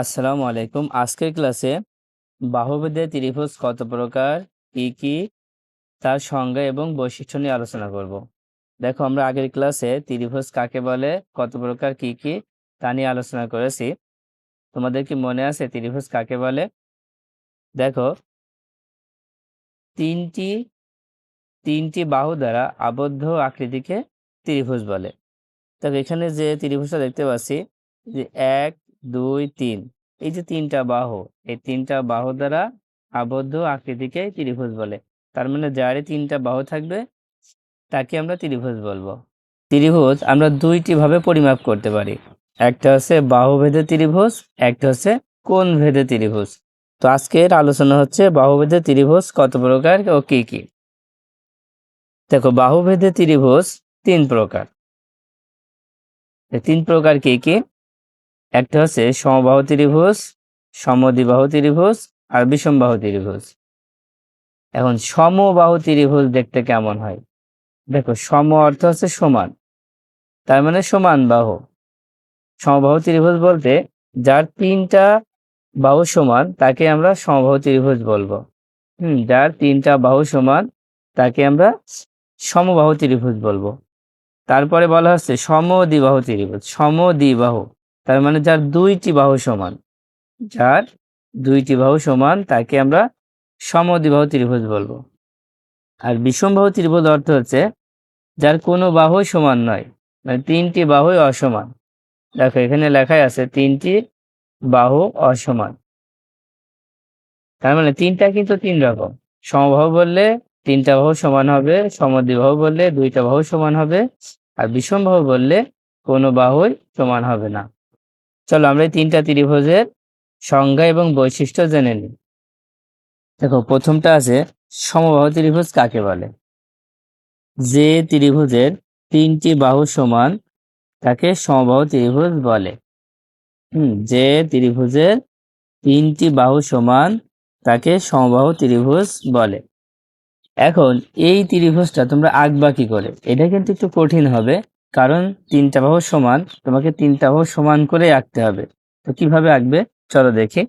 আসসালামু আলাইকুম। আজকের ক্লাসে বাহুবেদে ত্রিভুজ কত প্রকার? কি কি? তার সংজ্ঞা এবং বৈশিষ্ট্য নিয়ে আলোচনা করব। দেখো, আমরা আগের ক্লাসে ত্রিভুজ কাকে বলে, কত প্রকার, কি কি, তা নিয়ে আলোচনা করেছি। তোমাদের কি মনে আছে ত্রিভুজ কাকে বলে? দেখো, তিনটি তিনটি বাহু দ্বারা আবদ্ধ আকৃতিকে ত্রিভুজ বলে। দেখো, এখানে যে ত্রিভুজটা দেখতে পাচ্ছি, যে এক দুই, তিন। এই যে তিনটা বাহু, এই তিনটা বাহু দ্বারা আবদ্ধ আকৃতিকে ত্রিভুজ বলে। তার মানে যারে তিনটা বাহু থাকবে, তাকে আমরা ত্রিভুজ বলব। ত্রিভুজ আমরা দুইটি ভাবে পরিমাপ করতে পারি। একটা হচ্ছে বাহু ভেদে ত্রিভুজ, একটা হচ্ছে কোন ভেদে ত্রিভুজ। তো আজকের আলোচনা হচ্ছে বাহুভেদে ত্রিভুজ কত প্রকার ও কি কি? দেখো, বাহুভেদে ত্রিভুজ তিন প্রকার। তিন প্রকার কি কি? একটা হচ্ছে সমবাহু ত্রিভুজ, সমদ্বিবাহু ত্রিভুজ আর বিষমবাহু ত্রিভুজ। এখন সমবাহু ত্রিভুজ দেখতে কেমন হয়? দেখো, সম অর্থ হচ্ছে সমান, তার মানে সমান বাহু। সমবাহু ত্রিভুজ বলতে যার তিনটা বাহু সমান, তাকে আমরা সমবাহু ত্রিভুজ বলব। হুম, যার তিনটা বাহু সমান, তাকে আমরা সমবাহু ত্রিভুজ বলব। তারপরে বলা হচ্ছে সমদ্বিবাহু ত্রিভুজ, সমদ্বিবাহু। তার মানে যার দুইটি বাহু সমান যার দুইটি বাহু সমান তাকে আমরা সমদ্বিবাহু ত্রিভুজ বলব। আর বিষমবাহু ত্রিভুজ অর্থ হচ্ছে যার কোনো বাহু সমান নয় মানে তিনটি বাহুই অসমান। দেখো এখানে লেখাই আছে তিনটি বাহু অসমান। তার মানে তিনটা কিন্তু তিন রকম। সমবাহু বললে তিনটা বাহু সমান হবে সমদ্বিবাহু বললে দুইটা বাহু সমান হবে আর বিষমবাহু বললে কোনো বাহুই সমান হবে না। চলো আমরা এই তিনটা ত্রিভুজের সংজ্ঞা এবং বৈশিষ্ট্য জেনে নিই। দেখো, প্রথমটা আছে, সমবাহু ত্রিভুজ কাকে বলে? যে ত্রিভুজের তিনটি বাহু সমান তাকে সমবাহু ত্রিভুজ বলে। হুম, যে ত্রিভুজের তিনটি বাহু সমান তাকে সমবাহু ত্রিভুজ বলে। এখন এই ত্রিভুজটা তোমরা আঁকবা কি করে? এটা কিন্তু একটু কঠিন হবে। কারণ তিনটা বাহু সমান, তোমাকে তিনটা বাহু সমান করে আঁকতে হবে। তো কীভাবে আঁকবে? চলো দেখি।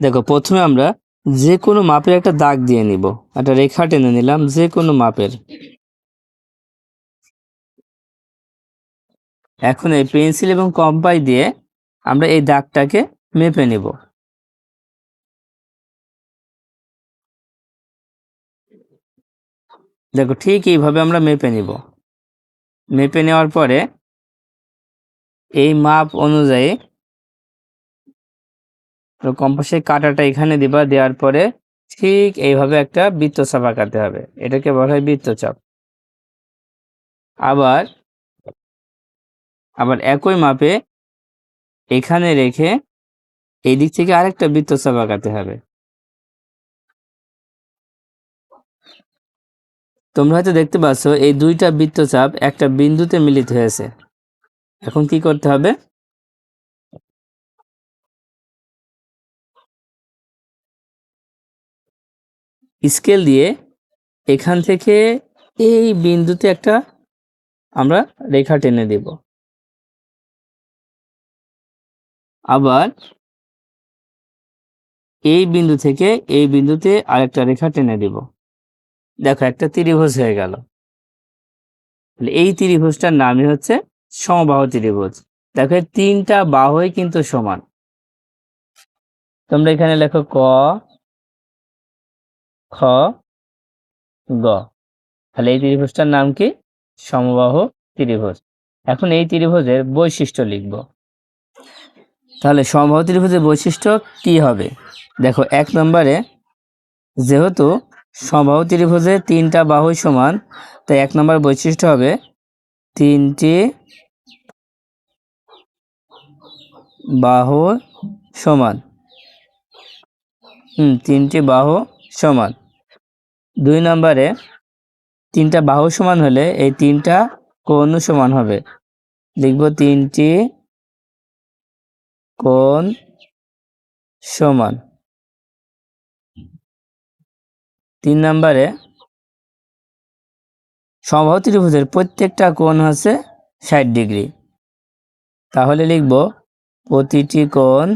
দেখো, প্রথমে আমরা যে কোনো মাপের একটা দাগ দিয়ে নিব। একটা রেখা টেনে নিলাম যে কোনো মাপের। এখন এই পেন্সিল এবং কম্পাই দিয়ে আমরা এই দাগটাকে মেপে নিব। দেখো, ঠিক এইভাবে আমরা মেপে নিব। মেপে নেওয়ার পরে এই মাপ অনুযায়ী কম্পাসের কাঁটাটা এখানে দিবা, দেওয়ার পরে ঠিক এইভাবে একটা বৃত্তচাপ আঁকাতে হবে। এটাকে বলা হয় বৃত্তচাপ। আবার আবার একই মাপে এখানে রেখে এই দিক থেকে আরেকটা বৃত্তচাপ আঁকাতে হবে। তোমরা হয়তো দেখতে পাচ্ছ, এই দুইটা বৃত্তচাপ একটা বিন্দুতে মিলিত হয়েছে। এখন কি করতে হবে? স্কেল দিয়ে এখান থেকে এই বিন্দুতে একটা আমরা রেখা টেনে দেব। আবার এই বিন্দু থেকে এই বিন্দুতে আরেকটা রেখা টেনে দেব। দেখো, একটা ত্রিভুজ হয়ে গেল। এই ত্রিভুজটার নামই হচ্ছে সমবাহু ত্রিভুজ। দেখো তিনটা বাহুই কিন্তু সমান। তোমরা এখানে লেখো ক, খ, গ। তাহলে এই ত্রিভুজটার নাম কি? সমবাহু ত্রিভুজ। এখন এই ত্রিভুজের বৈশিষ্ট্য লিখব। তাহলে সমবাহু ত্রিভুজের বৈশিষ্ট্য কি হবে? দেখো, এক নম্বরে যেহেতু সমবাহু ত্রিভুজের তিনটা বাহু সমান, তাই এক নম্বর বৈশিষ্ট্য হবে তিনটি বাহু সমান। হুম, তিনটি বাহু সমান। দুই নম্বরে তিনটা বাহু সমান হলে এই তিনটা কোণ সমান হবে। লিখব তিনটি কোণ সমান। তিন নম্বরে সমবাহু ত্রিভুজের প্রত্যেকটা কোণ হচ্ছে ষাট ডিগ্রি। তাহলে লিখব প্রতিটি কোণ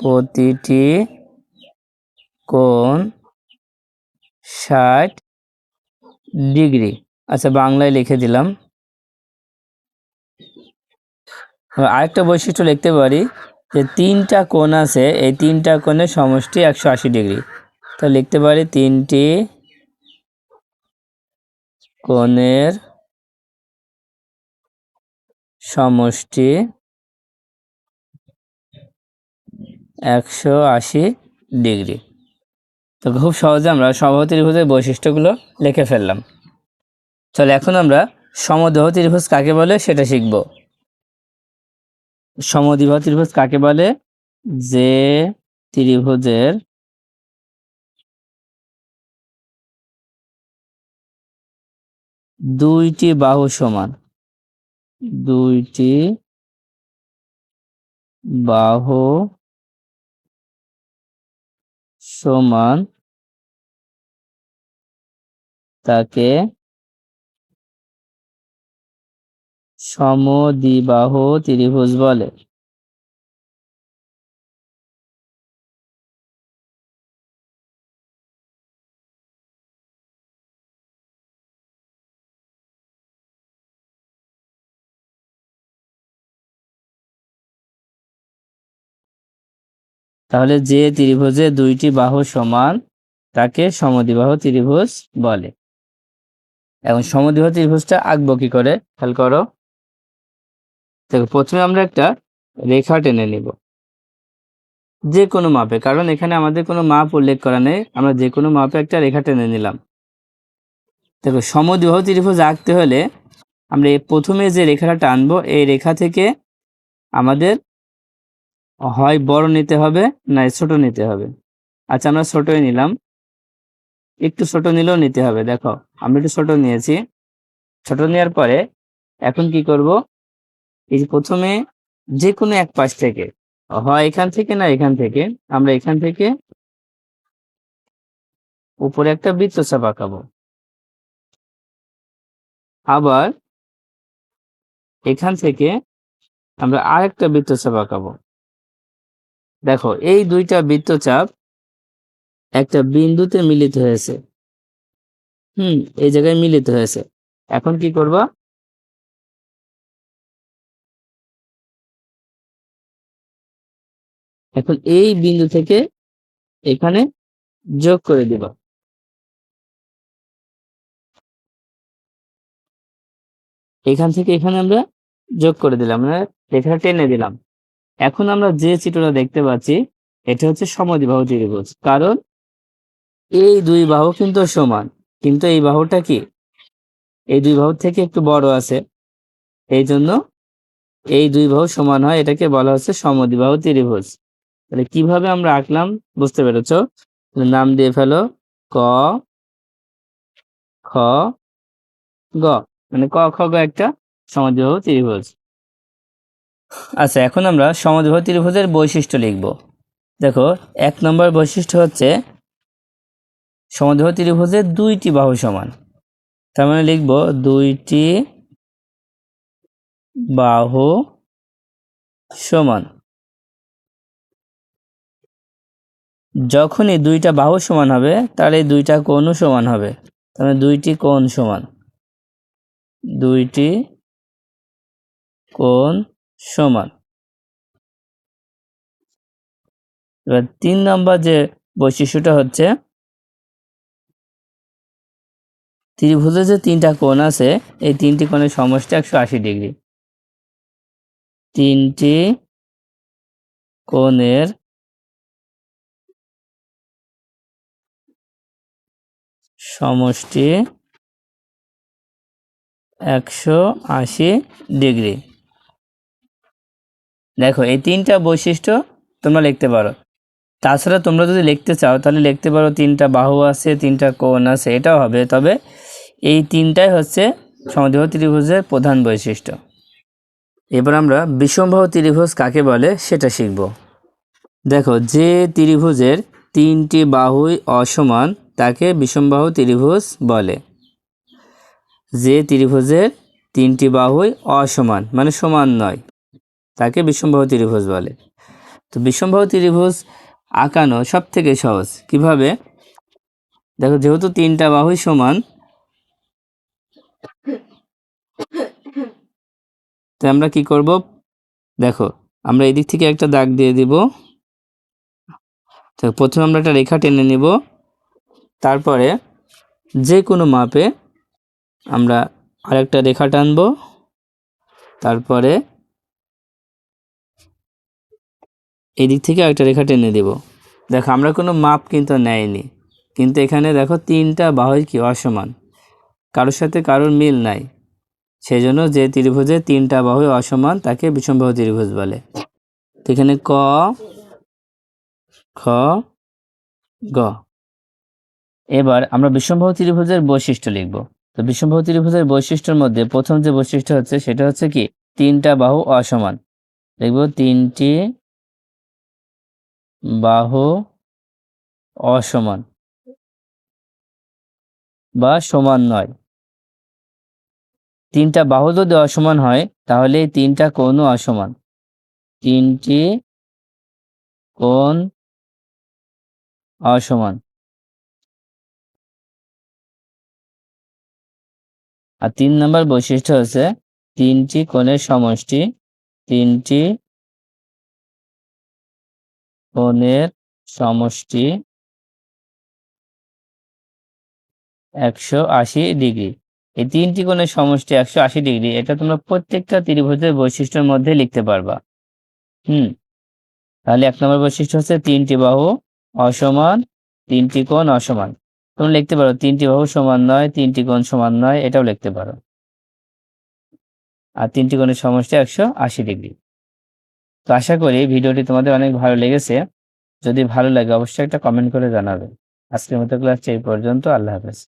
প্রতিটি কোণ ষাট ডিগ্রি। আচ্ছা বাংলায় লিখে দিলাম। আরেকটা বৈশিষ্ট্য লিখতে পারি যে তিনটা কোণ আছে, এই তিনটা কোণের সমষ্টি একশো আশি ডিগ্রি। তো লিখতে পারি তিনটি কোণের সমষ্টি একশো আশি ডিগ্রি। তো খুব সহজে আমরা সমবাহু ত্রিভুজের বৈশিষ্ট্যগুলো লিখে ফেললাম। চলো, এখন আমরা সমদেহ ত্রিভুজ কাকে বলে সেটা শিখব। সমদ্বিবাহু ত্রিভুজ কাকে বলে? যে ত্রিভুজের দুইটি বাহু সমান। দুইটি বাহু সমান তাকে সমদ্বিবাহু ত্রিভুজ বলে। তাহলে যে ত্রিভুজে দুইটি বাহু সমান, তাকে সমদিবাহ ত্রিভুজ বলে। এবং সমদ্বিবাহু ত্রিভুজটা আঁকবো কি করে? খেয়াল করো। দেখো, প্রথমে আমরা একটা রেখা টেনে নিব। যে কোনো মাপে, কারণ এখানে আমাদের কোনো মাপ উল্লেখ করা নেই। আমরা যে কোনো মাপে একটা রেখা টেনে নিলাম। দেখো, সমদ্বিবাহু ত্রিভুজ আঁকতে হলে আমরা প্রথমে যে রেখাটা টানবো, এই রেখা থেকে আমাদের হয় বড় নিতে হবে না ছোট নিতে হবে। আচ্ছা আমরা ছোটই নিলাম। একটু ছোট নিলেও নিতে হবে, দেখো। আমি একটু ছোট নিয়েছি। ছোট নেওয়ার পরে এখন কি করব? এই প্রথমে যে কোনো এক পাশ থেকে, হয় এখান থেকে না এখান থেকে, আমরা এখান থেকে উপরে একটা বৃত্ত বৃত্তচাপ আঁকাবো। আবার এখান থেকে আমরা আরেকটা বৃত্তচাপ আঁকাবো। দেখো, এই দুইটা বৃত্তচাপ একটা বিন্দুতে মিলিত হয়েছে। হুম, এই জায়গায় মিলিত হয়েছে। এখন কি করবা? এখন এই বিন্দু থেকে এখানে যোগ করে দিবা। এখান থেকে এখানে আমরা যোগ করে দিলাম মানে রেখাটা টেনে দিলাম। এখন আমরা যে চিত্রটা দেখতে পাচ্ছি, এটা হচ্ছে সমদ্বিবাহু ত্রিভুজ। কারণ এই দুই বাহু কিন্তু সমান। কিন্তু এই বাহুটা কি? এই দুই বাহু থেকে একটু বড় আছে। এই জন্য এই দুই বাহু সমান হয়, এটাকে বলা হচ্ছে সমদ্বিবাহু ত্রিভুজ। তাহলে কীভাবে আমরা আঁকলাম? বুঝতে পেরেছ? নাম দিয়ে ফেলো, ক, খ, গ। মানে ক, খ, গ একটা সমদ্বিবাহু ত্রিভুজ। আচ্ছা এখন আমরা সমদ্বিবাহু ত্রিভুজের বৈশিষ্ট্য লিখব। দেখো, এক নম্বর বৈশিষ্ট্য হচ্ছে সমদ্বিবাহু ত্রিভুজের দুইটি বাহু সমান। তার মানে লিখব দুইটি বাহু সমান। যখনই দুইটা বাহু সমান হবে, তাহলে এই দুইটা কোণও সমান হবে। তাহলে দুইটি কোণ সমান। দুইটি কোণ সমান। এবার তিন নম্বর যে বৈশিষ্ট্যটা হচ্ছে ত্রিভুজে যে তিনটা কোণ আছে, এই তিনটি কোণের সমষ্টি একশো আশি ডিগ্রি। তিনটি কোণের সমষ্টি একশো আশি ডিগ্রি। দেখো, এই তিনটা বৈশিষ্ট্য তোমরা লিখতে পারো। তাছাড়া তোমরা যদি লিখতে চাও, তাহলে লিখতে পারো তিনটা বাহু আছে, তিনটা কোণ আছে, এটাও হবে। তবে এই তিনটাই হচ্ছে সমদ্বিবাহু ত্রিভুজের প্রধান বৈশিষ্ট্য। এবার আমরা বিষমবাহু ত্রিভুজ কাকে বলে সেটা শিখব। দেখো, যে ত্রিভুজের তিনটি বাহুই অসমান, তাকে বিষমবাহু ত্রিভুজ বলে। যে ত্রিভুজের তিনটি বাহুই অসমান মানে সমান নয়। তাকে বিষমবাহু ত্রিভুজ বলে। তো বিষমবাহু ত্রিভুজ আঁকানো সব থেকে সহজ। কীভাবে? দেখো, যেহেতু তিনটা বাহুই সমান, তো আমরা কি করব? দেখো, আমরা এদিক থেকে একটা দাগ দিয়ে দিব। তো প্রথমে আমরা একটা রেখা টেনে নিব। তারপরে যে কোনো মাপে আমরা আরেকটা রেখা টানব। তারপরে এদিক থেকে আরেকটা রেখা টেনে দেব। দেখো, আমরা কোনো মাপ কিন্তু নেয়নি। কিন্তু এখানে দেখো, তিনটা বাহুই কি অসমান। কারোর সাথে কারোর মিল নাই। সেই জন্য যে ত্রিভুজে তিনটা বাহুই অসমান, তাকে বিষমবাহু ত্রিভুজ বলে। তো এখানে ক, খ, গ। এবার আমরা বিষমবাহু ত্রিভুজের বৈশিষ্ট্য লিখব। তো বিষমবাহু ত্রিভুজের বৈশিষ্ট্যের মধ্যে প্রথম যে বৈশিষ্ট্য হচ্ছে, সেটা হচ্ছে কি? তিনটা বাহু অসমান। দেখব, তিনটি বাহু অসমান বা সমান নয়। তিনটা বাহু যদি অসমান হয়, তাহলে তিনটা কোণও অসমান। তিনটি কোণ অসমান। আর তিন নম্বর বৈশিষ্ট্য হচ্ছে তিনটি কোণের সমষ্টি, তিনটি কোণের সমষ্টি একশো আশি ডিগ্রি। এই তিনটি কোণের সমষ্টি একশো আশি ডিগ্রি, এটা তোমরা প্রত্যেকটা ত্রিভুজের বৈশিষ্ট্যের মধ্যে লিখতে পারবা। হুম, তাহলে এক নম্বর বৈশিষ্ট্য হচ্ছে তিনটি বাহু অসমান, তিনটি কোণ অসমান। তোমরা লিখতে পারো তিনটি বাহু সমান নয়, তিনটি কোণ সমান নয়, এটাও লিখতে পারো। আর তিনটি কোণের সমষ্টি একশো আশি ডিগ্রি। তো আশা করি ভিডিওটি তোমাদের অনেক ভালো লেগেছে। যদি ভালো লাগে অবশ্যই একটা কমেন্ট করে জানাবে। আজকের মতো ক্লাসটি এই পর্যন্ত। আল্লাহ হাফেজ।